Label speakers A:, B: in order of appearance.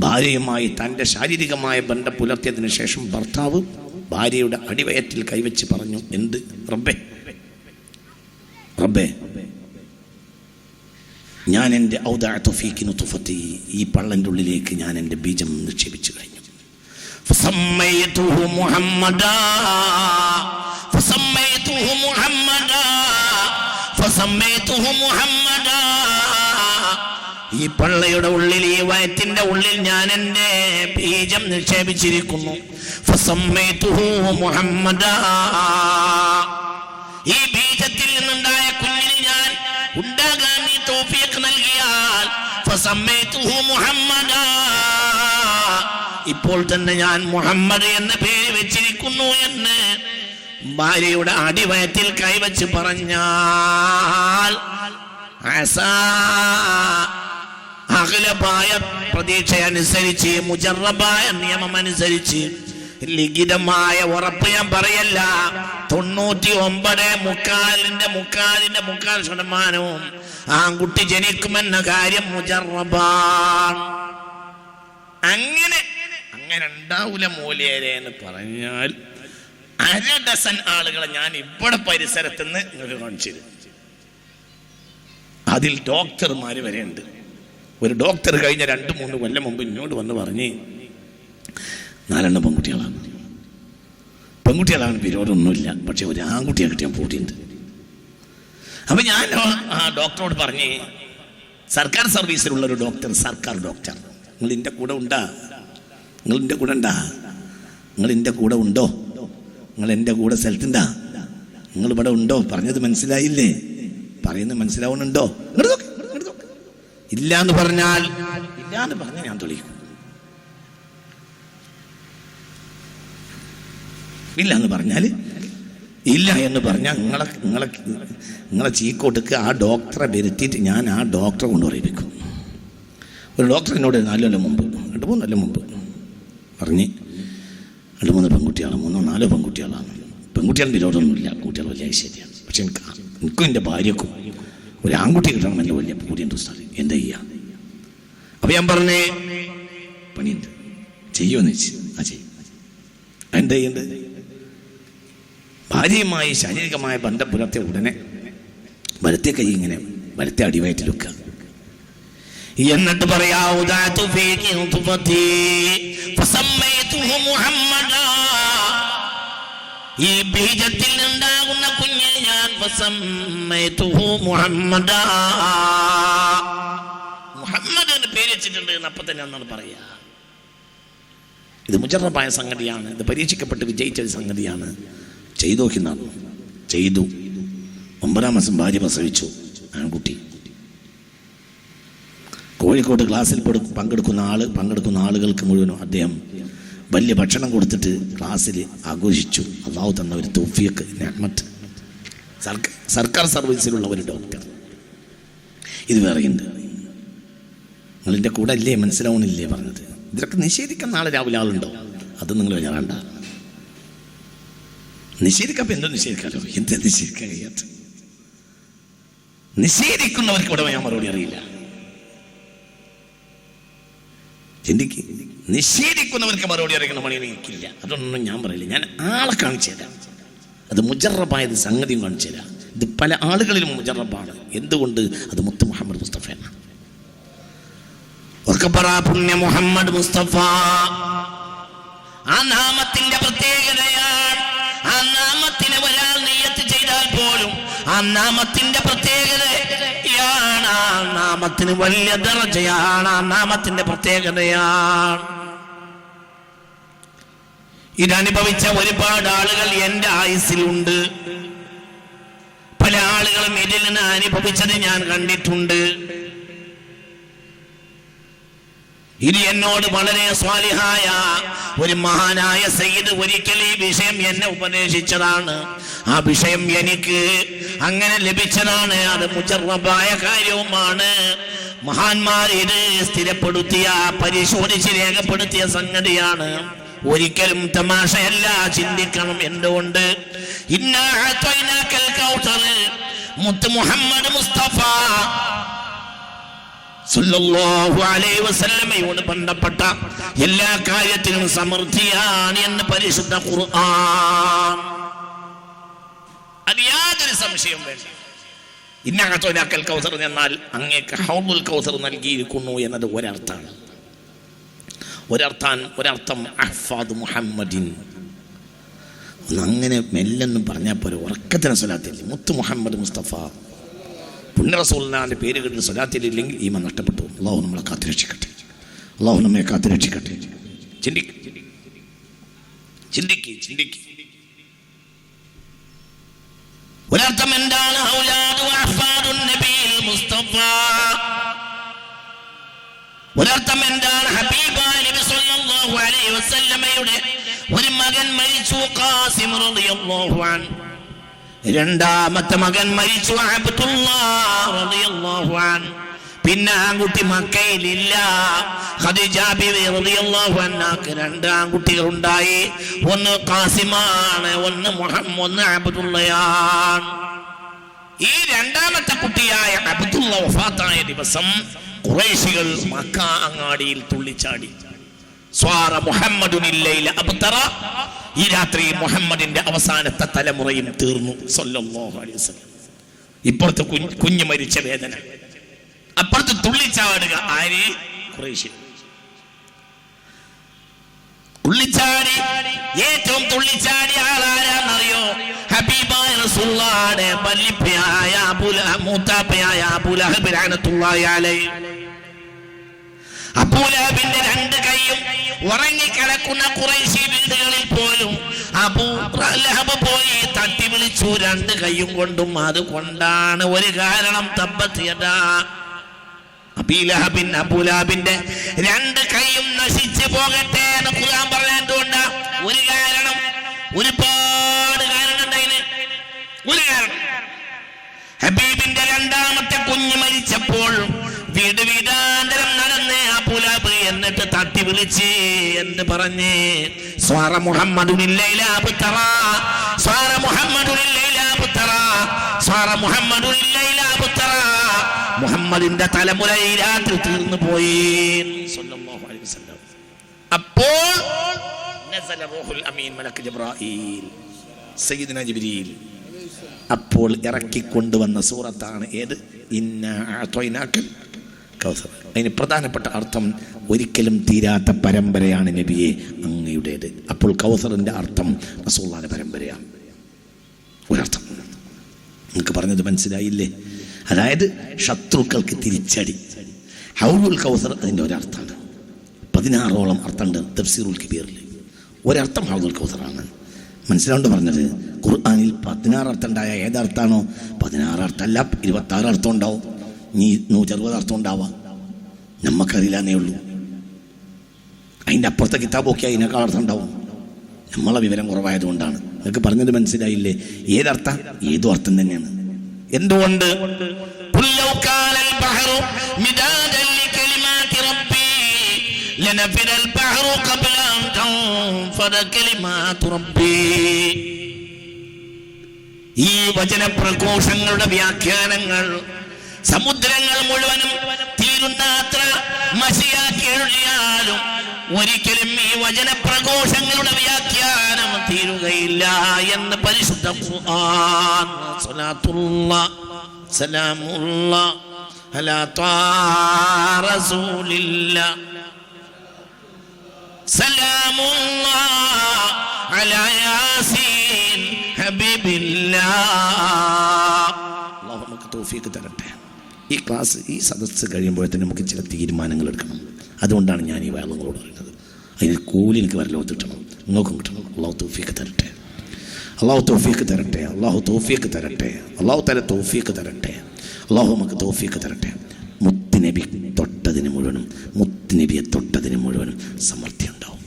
A: ഭാര്യയുമായി തന്റെ ശാരീരികമായ ബന്ധം പുലർത്തിയതിനു ശേഷം ഭർത്താവ് ഭാര്യയുടെ അടിവയറ്റിൽ കൈവച്ച് പറഞ്ഞു എന്ത്? റബ്ബേ റബ്ബേ ഞാൻ എന്റെ ഔദാ തുഫത്തി ഈ പള്ളന്റെ ഉള്ളിലേക്ക് ഞാൻ എന്റെ ബീജം നിക്ഷേപിച്ചു കഴിഞ്ഞു. മുഹമ്മദ മുഹമ്മദാ. ഈ പള്ളയുടെ ഉള്ളിൽ ഈ വയറ്റിന്റെ ഉള്ളിൽ ഞാൻ എന്റെ ബീജം നിക്ഷേപിച്ചിരിക്കുന്നു മുഹമ്മദാ. ഈ ബീജത്തിൽ നിന്നുണ്ടായ കുഞ്ഞിന് ഞാൻ ഉണ്ടാകാൻ ഈ തൗഫീഖ് നൽകിയാൽ മുഹമ്മദാ. ഇപ്പോൾ തന്നെ ഞാൻ മുഹമ്മദ് എന്ന പേര് വെച്ചിരിക്കുന്നു എന്ന് ഭാര്യയുടെ അടിവയത്തിൽ കൈവച്ച് പറഞ്ഞാൽ അസാ അഖിലമായ പ്രതീക്ഷ അനുസരിച്ച് മുജറബായ നിയമം അനുസരിച്ച് ലിഖിതമായ ഉറപ്പ് ഞാൻ പറയല്ല. തൊണ്ണൂറ്റി ഒമ്പത് മുക്കാലിന്റെ മുക്കാലിന്റെ മുക്കാൽ ശതമാനവും ആൺകുട്ടി ജനിക്കുമെന്ന കാര്യം മുജറബാണ്. അങ്ങനെ അങ്ങനെ ഉണ്ടാവൂല മൂലേരെ എന്ന് പറഞ്ഞാൽ അര ഡസൻ ആളുകളെ ഞാൻ ഇവിടെ പരിസരത്ത് നിന്ന് നിങ്ങൾക്ക് കാണിച്ചു തരും. അതിൽ ഡോക്ടർമാര് വരെ ഉണ്ട് ഒരു ഡോക്ടർ കഴിഞ്ഞ രണ്ട് മൂന്ന് കൊല്ലം മുമ്പ് ഇങ്ങോട്ട് വന്ന് പറഞ്ഞ് നാലെണ്ണം പെൺകുട്ടികളാണ്. പെൺകുട്ടികളാണ് വിരോധമൊന്നുമില്ല പക്ഷെ ഒരു ആൺകുട്ടിയെ കിട്ടിയാൽ പൂട്ടിയുണ്ട്. അപ്പൊ ഞാൻ ആ ഡോക്ടറോട് പറഞ്ഞ് സർക്കാർ സർവീസിലുള്ള ഒരു ഡോക്ടർ സർക്കാർ ഡോക്ടർ നിങ്ങൾ എന്റെ കൂടെ ഉണ്ടാ. നിങ്ങൾ എന്റെ കൂടെ ഉണ്ടാ. നിങ്ങൾ എന്റെ കൂടെ ഉണ്ടോ? നിങ്ങൾ എന്റെ കൂടെ സ്ഥലത്തുണ്ടാ. നിങ്ങൾ ഇവിടെ ഉണ്ടോ? പറഞ്ഞത് മനസ്സിലായില്ലേ? പറയുന്നത് മനസ്സിലാവുന്നുണ്ടോ. ഇല്ല എന്ന് പറഞ്ഞാൽ ഇല്ല എന്ന് പറഞ്ഞാൽ ഞാൻ തെളിയിക്കും ഇല്ല എന്ന് പറഞ്ഞാൽ ഇല്ല എന്ന് പറഞ്ഞാൽ നിങ്ങളെ നിങ്ങളെ നിങ്ങളെ ചീക്കോട്ടുക്ക് ആ ഡോക്ടറെ വരുത്തിയിട്ട് ഞാൻ ആ ഡോക്ടറെ കൊണ്ട് പറയിപ്പിക്കും. ഒരു ഡോക്ടർ എന്നോട് നാല് കൊല്ലം മുമ്പ് രണ്ട് മൂന്ന് കൊല്ലം മുമ്പ് പറഞ്ഞ് രണ്ട് മൂന്ന് പെൺകുട്ടികളാണ് മൂന്നോ നാലോ പെൺകുട്ടികളാണ്. പെൺകുട്ടികളുടെ വിരോധമൊന്നുമില്ല കുട്ടികൾ വലിയ ഐശ്വര്യമാണ് പക്ഷെ എനിക്ക് എനിക്കും എന്റെ ഭാര്യക്കും ഒരു ആൺകുട്ടി കിട്ടണം വലിയ കൂടി ഇൻട്രസ്റ്റ് ആണ് എന്താ ചെയ്യാ? അപ്പം ഞാൻ പറഞ്ഞേ പണിയുണ്ട്. ചെയ്യുമെന്ന് വെച്ച്. ആ ചെയ്യും. എന്താ ചെയ്യേണ്ടത് ഭാര്യയുമായി ശാരീരികമായ ബന്ധം പുലർത്തിയ ഉടനെ വലത്തെ കൈ ഇങ്ങനെ വലത്തെ അടിവായിട്ട് വെക്കുക എന്നിട്ട് പറയാ ഈ ബീജത്തിൽ ഉണ്ടാകുന്ന മുഹമ്മദാ. മുഹമ്മദ് എന്ന് പേര് എന്ന് അപ്പൊ തന്നെ പറയാ. ഇത് മുജറബായ സംഗതിയാണ്. ഇത് പരീക്ഷിക്കപ്പെട്ട് വിജയിച്ച ഒരു സംഗതിയാണ്. ചെയ്തു നോക്കുന്നതാണ് ചെയ്തു. ഒമ്പതാം മാസം ഭാര്യ പ്രസവിച്ചു. ആൺകുട്ടി. കോഴിക്കോട് ക്ലാസ്സിൽ പങ്കെടുക്കുന്ന ആൾ പങ്കെടുക്കുന്ന ആളുകൾക്ക് മുഴുവനും അദ്ദേഹം വലിയ ഭക്ഷണം കൊടുത്തിട്ട് ക്ലാസ്സിൽ ആഘോഷിച്ചു. അള്ളാഹു തന്ന ഒരു തോഫിയക്ക് ഞാമത്ത് സർക്കാർ സർവീസിലുള്ള ഒരു ഡോക്ടർ ഇത് വേറെയുണ്ട്. നിങ്ങളിന്റെ കൂടെ അല്ലേ മനസ്സിലാവണില്ലേ പറഞ്ഞത്? ഇതൊക്കെ നിഷേധിക്കാൻ നാളെ രാവിലെ ആളുണ്ടോ? അത് നിങ്ങൾ വിചാരണ്ട നിഷേധിക്കാൻ എന്തോ നിഷേധിക്കാലോ? എന്താ നിഷേധിക്കാൻ കഴിയാത്ത? നിഷേധിക്കുന്നവർക്ക് ഇവിടെ ഞാൻ മറുപടി അറിയില്ല. ചിന്തിക്ക് നിഷേധിക്കുന്നവർക്ക് മറുപടി അറിയിക്കുന്ന പണി എനിക്കില്ല. അതൊന്നും ഞാൻ പറയില്ല. ഞാൻ ആളെ കാണിച്ചു തരാം. അത് മുജറബായത് സംഗതിയും കാണിച്ചു തരാം. ഇത് പല ആളുകളിലും മുജറബാണ്. എന്തുകൊണ്ട്? അത് മുത്ത് മുഹമ്മദ് മുസ്തഫയാണ് പുണ്യ മുഹമ്മദ് മുസ്തഫ. ആ നാമത്തിന്റെ പ്രത്യേകതയാണ്. ആ നാമത്തിന് ഒരാൾ നെയ്യത്ത് ചെയ്താൽ പോലും ആ നാമത്തിന്റെ പ്രത്യേകതയാണ്. ആ നാമത്തിന് വലിയ ദർജയാണ്. ആ നാമത്തിന്റെ പ്രത്യേകതയാണ്. ഇതനുഭവിച്ച ഒരുപാട് ആളുകൾ എന്റെ ആയുസ്സിലുണ്ട്. പല ആളുകളും ഇതിൽ നിന്ന് അനുഭവിച്ചത് ഞാൻ കണ്ടിട്ടുണ്ട്. ഇത് എന്നോട് വളരെ സ്വാലിഹായ ഒരു മഹാനായ സയ്യിദ് ഒരിക്കൽ ഈ വിഷയം എന്നെ ഉപദേശിച്ചതാണ്. ആ വിഷയം എനിക്ക് അങ്ങനെ ലഭിച്ചതാണ്. അത് മുജറബായ കാര്യവുമാണ്. മഹാന്മാർ ഇത് സ്ഥിരപ്പെടുത്തിയ പരിശോധിച്ച് രേഖപ്പെടുത്തിയ സംഗതിയാണ്. ഒരിക്കലും തമാശയല്ല ചിന്തിക്കണം എന്തുകൊണ്ട്? മുത്ത് മുഹമ്മദ് മുസ്തഫ വസല്ലമയോട് ബന്ധപ്പെട്ട എല്ലാ കാര്യത്തിനും സമൃദ്ധിയാണ് എന്ന് പരിശുദ്ധ ഖുർആൻ. അത് സംശയം വേണ്ട. ഇന്നകത്തോനാക്കൽ കൗസർ എന്നാൽ അങ്ങേക്ക് ഹൗദുൽ കൗസർ നൽകിയിരിക്കുന്നു എന്നത് ഒരർത്ഥാണ് ഒരർത്ഥാൻ ഒരർത്ഥം അഹ്ഫാദ് മുഹമ്മദിൻ. ഒന്ന് അങ്ങനെ മെല്ലെന്ന് പറഞ്ഞാൽ പോലെ ഉറക്കത്തിന് സ്വലാത്തില്ല. മുത്ത് മുഹമ്മദ് മുസ്തഫ. പുണ്യറസൂലിനാന്റെ പേര് കേട്ട് സ്വലാത്തിലില്ലെങ്കിൽ ഈമ നഷ്ടപ്പെട്ടു. അള്ളാഹു നമ്മളെ കാത്തുരക്ഷിക്കട്ടെ. അള്ളാഹു നമ്മെ കാത്തുരക്ഷിക്കട്ടെ. ചിന്തിക്ക് ചിന്തിക്ക് ചിന്തിക്ക്. ഒരർത്ഥം എന്താണ്? ഒരർത്ഥം എന്താണ്? വസല്ലമയുടെ ഒരു മകൻ മരിച്ചു ഖാസിം റളിയല്ലാഹു അൻ രണ്ടാമത്തെ മകൻ മരിച്ചു അബ്ദുല്ലാഹ് റളിയല്ലാഹു അൻ പിന്നെ ആൺകുട്ടി മക്കയിലില്ല. രണ്ട് ആൺകുട്ടികൾ ഉണ്ടായി ഒന്ന് കാസിമാണ് ഒന്ന് ഒന്ന് അബ്ദുള്ളയാണ്. ഈ രണ്ടാമത്തെ കുട്ടിയായ അബ്ദുള്ള വഫാത്തായ ദിവസം കുറേശികൾ മക്ക അങ്ങാടിയിൽ തുള്ളിച്ചാടി. ഈ രാത്രി മുഹമ്മദിന്റെ അവസാനത്തെ തലമുറയും തീർന്നു. ഇപ്പുറത്ത് കുഞ്ഞ് മരിച്ച വേദന. അപ്പുറത്ത് തുള്ളിച്ചാടുക ആര്? കുറേശ്യ തുള്ളിച്ചാടി. ഏറ്റവും തുള്ളിച്ചാടി ആളാരാന്നറിയോ ഹബീബായ റസൂള്ളാടെ വല്ലിപ്പയായ അബുല മൂത്താപ്പയായ അബുലഹബ് അബൂലഹബിന്റെ രണ്ട് കൈയും ഉറങ്ങിക്കിടക്കുന്ന കുറേശ്ശി വീടുകളിൽ പോലും അബൂ ലഹബ് പോയി തട്ടി വിളിച്ചു രണ്ട് കൈയും കൊണ്ടും അതുകൊണ്ടാണ് ഒരു കാരണം തപ്പത്തിയതാ അബീലഹബിൻ അബൂലഹബിന്റെ രണ്ട് കൈയും നശിച്ചു പോകട്ടെ എന്ന് ഖുർആൻ പറഞ്ഞതുകൊണ്ട്. ഒരു കാരണം ഒരുപാട് കാരണം ഉണ്ടായിന് ഒരു കാരണം. ഹബീബിന്റെ രണ്ടാമത്തെ കുഞ്ഞ് മരിച്ചപ്പോൾ വീട് വീടാന്തരം നടന്ന് തട്ടി വിളിച്ച് എന്ന് പറഞ്ഞ് സ്വാറ മുഹമ്മദുനില്ലയിലാബുത്തറ സ്വാറ മുഹമ്മദുനില്ലയിലാബുത്തറ സ്വാറ മുഹമ്മദുനില്ലയിലാബുത്തറ മുഹമ്മദിന്റെ തലമുറ ഈ രാത്രി തീർന്നു പോയി. അപ്പോൾ അപ്പോൾ ഇറക്കിക്കൊണ്ടുവന്ന സൂറത്താണ് ഏത്? ഇന്ന കൗസർ അതിന് പ്രധാനപ്പെട്ട അർത്ഥം ഒരിക്കലും തീരാത്ത പരമ്പരയാണ് നബിയെ അങ്ങയുടേത്. അപ്പോൾ കൗസറിന്റെ അർത്ഥം റസൂള്ളാന്റെ പരമ്പരയാണ്. ഒരർത്ഥം. നിങ്ങൾക്ക് പറഞ്ഞത് മനസ്സിലായില്ലേ? അതായത് ശത്രുക്കൾക്ക് തിരിച്ചടി. ഹൗലുൽ കൗസർ അതിന്റെ ഒരർത്ഥമാണ്. പതിനാറോളം അർത്ഥമുണ്ട് തഫ്സീറുൽ കബീറിൽ ഒരർത്ഥം ഹൗലുൽ കൗസറാണ്. മനസ്സിലാണ്ട് പറഞ്ഞത്? ഖുർആാനിൽ പതിനാറ് അർത്ഥം ഉണ്ടായ ഏതർത്ഥാണോ പതിനാറ് അർത്ഥമല്ല ഇരുപത്താറ് അർത്ഥം ഉണ്ടാവും. നീ നൂറ്ററുപത് അർത്ഥം ഉണ്ടാവാം നമുക്കറിയില്ലെന്നേ ഉള്ളൂ. അതിന്റെ അപ്പുറത്തെ കിതാബ് ഒക്കെ അതിനേക്കാൾ അർത്ഥം ഉണ്ടാവും നമ്മളെ വിവരം കുറവായതുകൊണ്ടാണ്. നിങ്ങൾക്ക് പറഞ്ഞത് മനസ്സിലായില്ലേ? ഏതർത്ഥം? ഏതു അർത്ഥം തന്നെയാണ്. എന്തുകൊണ്ട്? ഈ വചന പ്രഘോഷങ്ങളുടെ വ്യാഖ്യാനങ്ങൾ സമുദ്രങ്ങൾ മുഴുവനും തീരുന്നത്ര മഷിയാക്കി എഴുതിയാലും ഒരിക്കലും ഈ വചനപ്രഘോഷങ്ങളുടെ വ്യാഖ്യാനം തീരുകയില്ല എന്ന് പരിശുദ്ധ സലാമുള്ള സലാമുള്ള ഹബീബില്ല. ഈ ക്ലാസ് ഈ സദസ്സ് കഴിയുമ്പോഴത്തേന് നമുക്ക് ചില തീരുമാനങ്ങൾ എടുക്കണം. അതുകൊണ്ടാണ് ഞാൻ ഈ വയലുകളോട് പറയുന്നത്. അതിൽ കൂലി എനിക്ക് വരലോത്ത് കിട്ടണം. നിങ്ങൾക്കും കിട്ടണം. അള്ളാഹു തോഫിയൊക്കെ തരട്ടെ. അള്ളാഹു തോഫിയൊക്കെ തരട്ടെ. അള്ളാഹു തോഫിയൊക്കെ തരട്ടെ. അള്ളാഹു തല തോഫിയൊക്കെ തരട്ടെ. അള്ളാഹു നമുക്ക് തോഫിയൊക്കെ തരട്ടെ. മുത്തുനബി തൊട്ടതിന് മുഴുവനും മുത്തുനബിയെ തൊട്ടതിന് മുഴുവനും സമൃദ്ധി ഉണ്ടാവും